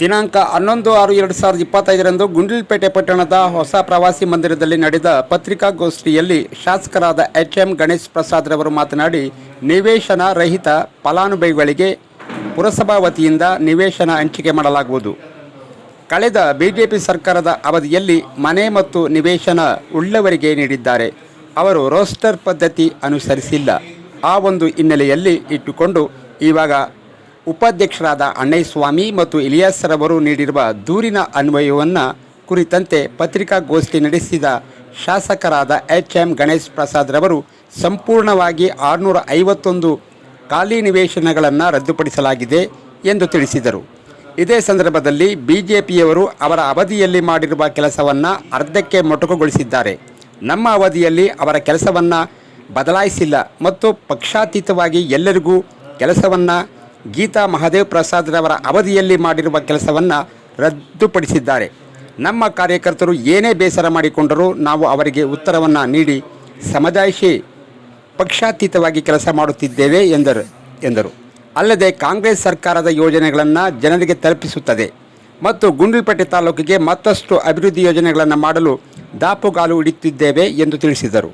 ದಿನಾಂಕ ಹನ್ನೊಂದು ಆರು ಎರಡು ಸಾವಿರದ ಇಪ್ಪತ್ತೈದರಂದು ಗುಂಡ್ಲಪೇಟೆ ಪಟ್ಟಣದ ಹೊಸ ಪ್ರವಾಸಿ ಮಂದಿರದಲ್ಲಿ ನಡೆದ ಪತ್ರಿಕಾಗೋಷ್ಠಿಯಲ್ಲಿ ಶಾಸಕರಾದ ಎಚ್ ಎಂ ಗಣೇಶ್ ಪ್ರಸಾದ್ ರವರು ಮಾತನಾಡಿ, ನಿವೇಶನ ರಹಿತ ಫಲಾನುಭವಿಗಳಿಗೆ ಪುರಸಭಾ ವತಿಯಿಂದ ನಿವೇಶನ ಹಂಚಿಕೆ ಮಾಡಲಾಗುವುದು. ಕಳೆದ ಬಿಜೆಪಿ ಸರ್ಕಾರದ ಅವಧಿಯಲ್ಲಿ ಮನೆ ಮತ್ತು ನಿವೇಶನ ಉಳ್ಳವರಿಗೆ ನೀಡಿದ್ದಾರೆ. ಅವರು ರೋಸ್ಟರ್ ಪದ್ಧತಿ ಅನುಸರಿಸಿಲ್ಲ. ಆ ಒಂದು ಹಿನ್ನೆಲೆಯಲ್ಲಿ ಇಟ್ಟುಕೊಂಡು ಇವಾಗ ಉಪಾಧ್ಯಕ್ಷರಾದ ಅಣ್ಣಯ್ಯಸ್ವಾಮಿ ಮತ್ತು ಇಲಿಯಾಸ್ರವರು ನೀಡಿರುವ ದೂರಿನ ಅನ್ವಯವನ್ನು ಕುರಿತಂತೆ ಪತ್ರಿಕಾಗೋಷ್ಠಿ ನಡೆಸಿದ ಶಾಸಕರಾದ ಎಚ್ ಎಂ ಗಣೇಶ್ ಪ್ರಸಾದ್ ರವರು ಸಂಪೂರ್ಣವಾಗಿ ಆರುನೂರ ಐವತ್ತೊಂದು ಖಾಲಿ ನಿವೇಶನಗಳನ್ನು ರದ್ದುಪಡಿಸಲಾಗಿದೆ ಎಂದು ತಿಳಿಸಿದರು. ಇದೇ ಸಂದರ್ಭದಲ್ಲಿ ಬಿಜೆಪಿಯವರು ಅವರ ಅವಧಿಯಲ್ಲಿ ಮಾಡಿರುವ ಕೆಲಸವನ್ನು ಅರ್ಧಕ್ಕೆ ಮೊಟಕುಗೊಳಿಸಿದ್ದಾರೆ. ನಮ್ಮ ಅವಧಿಯಲ್ಲಿ ಅವರ ಕೆಲಸವನ್ನು ಬದಲಾಯಿಸಿಲ್ಲ ಮತ್ತು ಪಕ್ಷಾತೀತವಾಗಿ ಎಲ್ಲರಿಗೂ ಕೆಲಸವನ್ನು ಗೀತಾ ಮಹಾದೇವ್ ಪ್ರಸಾದ್ರವರ ಅವಧಿಯಲ್ಲಿ ಮಾಡಿರುವ ಕೆಲಸವನ್ನು ರದ್ದುಪಡಿಸಿದ್ದಾರೆ. ನಮ್ಮ ಕಾರ್ಯಕರ್ತರು ಏನೇ ಬೇಸರ ಮಾಡಿಕೊಂಡರೂ ನಾವು ಅವರಿಗೆ ಉತ್ತರವನ್ನು ನೀಡಿ ಸಮಜಾಯಿಷಿ ಪಕ್ಷಾತೀತವಾಗಿ ಕೆಲಸ ಮಾಡುತ್ತಿದ್ದೇವೆ ಎಂದರು ಎಂದರು. ಅಲ್ಲದೆ ಕಾಂಗ್ರೆಸ್ ಸರ್ಕಾರದ ಯೋಜನೆಗಳನ್ನು ಜನರಿಗೆ ತಲುಪಿಸುತ್ತದೆ ಮತ್ತು ಗುಂಡ್ಲುಪೇಟೆ ತಾಲೂಕಿಗೆ ಮತ್ತಷ್ಟು ಅಭಿವೃದ್ಧಿ ಯೋಜನೆಗಳನ್ನು ಮಾಡಲು ದಾಪುಗಾಲು ಇಡುತ್ತಿದ್ದೇವೆ ಎಂದು ತಿಳಿಸಿದರು.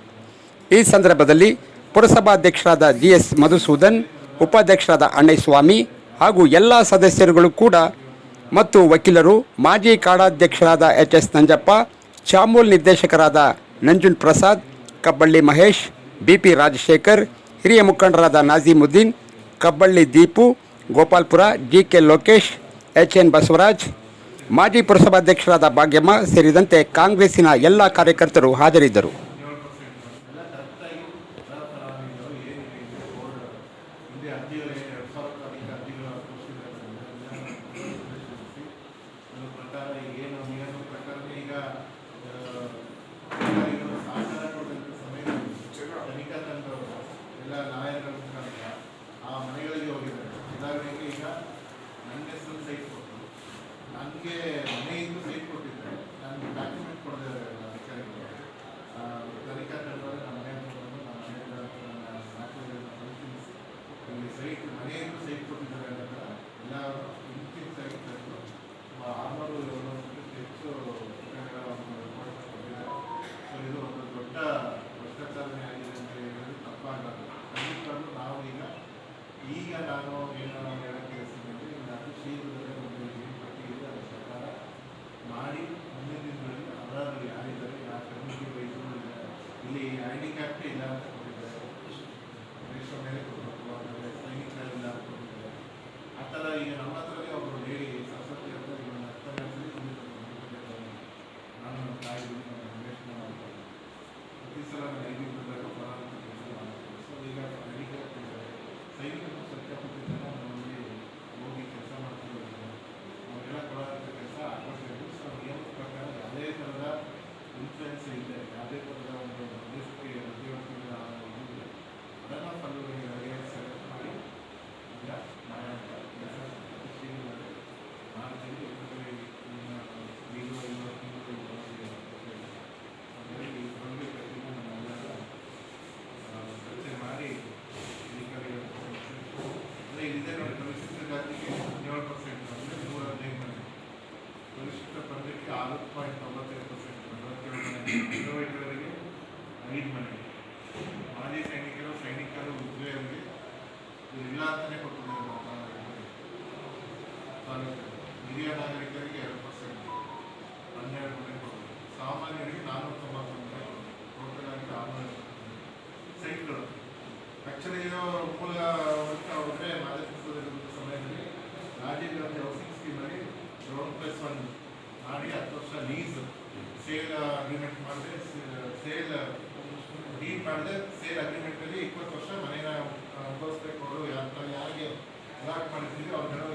ಈ ಸಂದರ್ಭದಲ್ಲಿ ಪುರಸಭಾಧ್ಯಕ್ಷರಾದ ಜಿ ಎಸ್ ಮಧುಸೂದನ್ ಉಪಾಧ್ಯಕ್ಷರಾದ ಅಣ್ಣಸ್ವಾಮಿ ಹಾಗೂ ಎಲ್ಲ ಸದಸ್ಯರುಗಳು ಕೂಡ ಮತ್ತು ವಕೀಲರು, ಮಾಜಿ ಕಾಡಾಧ್ಯಕ್ಷರಾದ ಎಚ್ ಎಸ್ ನಂಜಪ್ಪ, ಚಾಮೂಲ್ ನಿರ್ದೇಶಕರಾದ ನಂಜುನ್ ಪ್ರಸಾದ್, ಕಬ್ಬಳ್ಳಿ ಮಹೇಶ್ ಬಿ ಪಿ ರಾಜಶೇಖರ್, ಹಿರಿಯ ಮುಖಂಡರಾದ Najimuddin, Kaballi Deepu, Gopalpura G K Lokesh H N Basavaraj, ಮಾಜಿ ಪುರಸಭಾಧ್ಯಕ್ಷರಾದ ಭಾಗ್ಯಮ್ಮ ಸೇರಿದಂತೆ ಕಾಂಗ್ರೆಸ್ಸಿನ ಎಲ್ಲ ಕಾರ್ಯಕರ್ತರು ಹಾಜರಿದ್ದರು. ಹಿಂದೆ ಅರ್ಜಿಗಳು ಏನು ಎರಡು ಸಾವಿರ ಅಧಿಕ ಅರ್ಜಿಗಳು ಪ್ರಕಾರ ಏನು ನಿಯಮ ಪ್ರಕಾರ ಈಗ ಈಗ ನಾನು ಏನು ಹೇಳಕ್ಕೆ ನಾನು ಶೀಘ್ರದಲ್ಲೇ ಒಂದು ಏನು ಪಟ್ಟಿ ಇದೆ ಅದರ ಸರ್ಕಾರ ಮಾಡಿ, ಮುಂದಿನ ದಿನಗಳಲ್ಲಿ ಅರ್ಹರು ಯಾರಿದ್ದಾರೆ ಯಾವ ಕಮ್ಯುನಿಟಿ ಇದ್ದಾರೆ ಇಲ್ಲಿ ಹ್ಯಾಂಡಿಕ್ಯಾಪ್ಟೇ ಇಲ್ಲ ಅಂತ ついてアテンドが運です ಅಂಗವೈಕಲರಿಗೆ ಐದು ಮನೆ ಮಾಜಿ ಸೈನಿಕರು ಸೈನಿಕರು ಉದ್ಯೋಗರಿಗೆ ಇಲ್ಲ ಅಂತಲೇ ಕೊಟ್ಟಿದ್ದಾರೆ ಹಿರಿಯ ನಾಗರಿಕರಿಗೆ ಎರಡು ಪರ್ಸೆಂಟ್, ಹನ್ನೆರಡು ಮನೆ ಕೊಡೋದು ಸಾಮಾನ್ಯರಿಗೆ ನಾನ್ನೂರ ತೊಂಬತ್ತು ಮನೆ ಟೋಟಲ್ ಆಗಿ ಆರುನೂರ ಸೈಟ್ಗಳು ಇದು ಮೂಲ ಹೋದರೆ ಮಾದರಿಸಿದ ಸಮಯದಲ್ಲಿ ರಾಜೀವ್ ಗಾಂಧಿ ಹೌಸಿಂಗ್ ಸ್ಕೀಮಲ್ಲಿ ಗ್ರೌಂಡ್ ಪ್ಲಸ್ ಒನ್ ಮಾಡಿ ಹತ್ತು ವರ್ಷ ಲೀಸ್ ಸೇಲ್ ಅಗ್ರಿಮೆಂಟ್ ಮಾಡಿದೆ ಸೇಲ್ ಡೀಲ್ ಮಾಡಿದೆ ಸೇಲ್ ಅಗ್ರಿಮೆಂಟಲ್ಲಿ ಇಪ್ಪತ್ತು ವರ್ಷ ಮನೇನ ಅನುಭವಿಸ್ಬೇಕು ಅವರು. ಯಾರು ಯಾರಿಗೆ ಅಲಾಟ್ ಮಾಡಿರ್ತೀವಿ ಅವ್ರನ್ನೆಲ್ಲ